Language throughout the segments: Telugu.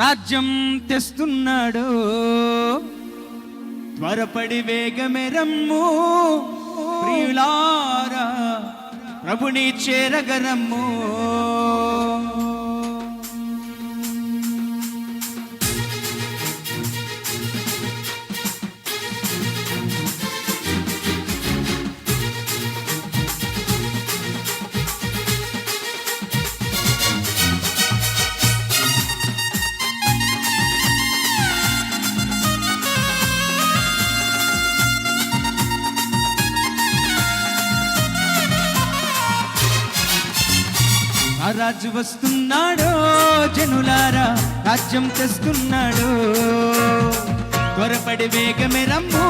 రాజ్యం తెస్తున్నాడు. త్వరపడి వేగమెరమ్ము ప్రియులారా ప్రభుని చేరగరమ్ము ఆ రాజు వస్తున్నాడు జనులారా రాజ్యం తెస్తున్నాడు. త్వరపడి వేగమే రమ్ము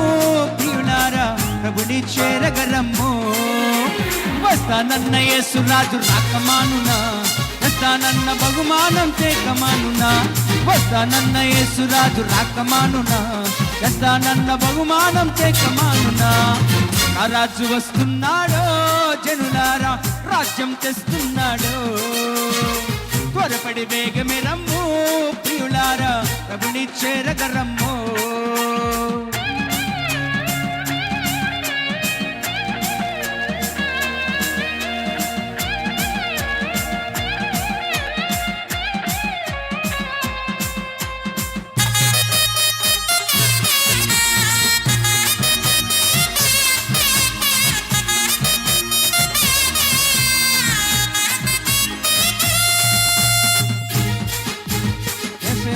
ప్రియులారా ప్రభుని చేరగరమ్ము వస్తానన్న యేసు రాజు రాకమానునా వస్తానన్న బహుమానం తేకమానునా. వస్తానన్న యేసు రాజు రాకమానునా వస్తానన్న బహుమానం తేకమానునా. ఆ రాజు వస్తున్నాడు జనులారా రాజ్యం తెస్తున్నాడు. త్వరపడి వేగమే రమ్ము ప్రియులారా ప్రభుని చేరగరమ్ము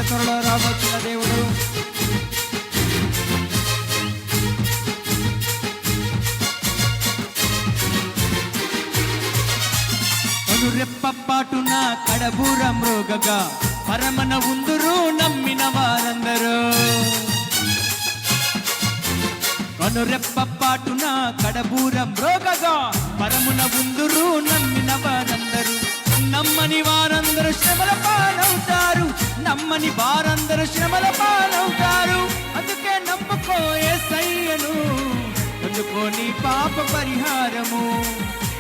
త్వరలో రాబోతున్న దేవుడు. రెప్పపాటున కడబూర మృగగా పరమన ఉందురు నమ్మిన వారందరూ. కనురెప్పపాటున కడబూర మృగగా పరమున ఉందురు నమ్మిన అని వారందరూ శ్రమల పాలవుతారు. అందుకే నమ్ముకో సయ్యను అందుకో నీ పాప పరిహారము.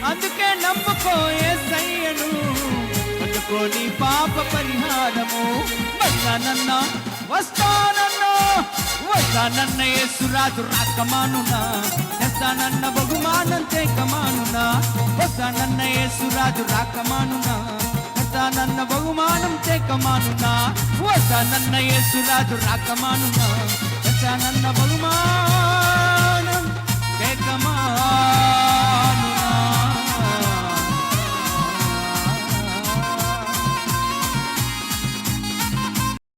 అందుకే నమ్ముకో సయ్యను అందుకో నీ పాప పరిహారము. వస్తానన్నా వస్తానన్నా వస్తానన్న ఏసురాజు రాకమానునా. తెస్తానన్న బహుమానం తేకమానునా వస్తానన్న ఏసురాజు రాకమానునా. తెస్తానన్న బహుమానం తేకమానునా వస్తానన్న యేసురాజు రాకమానునా తెస్తానన్న బహుమానం? తేకమానునా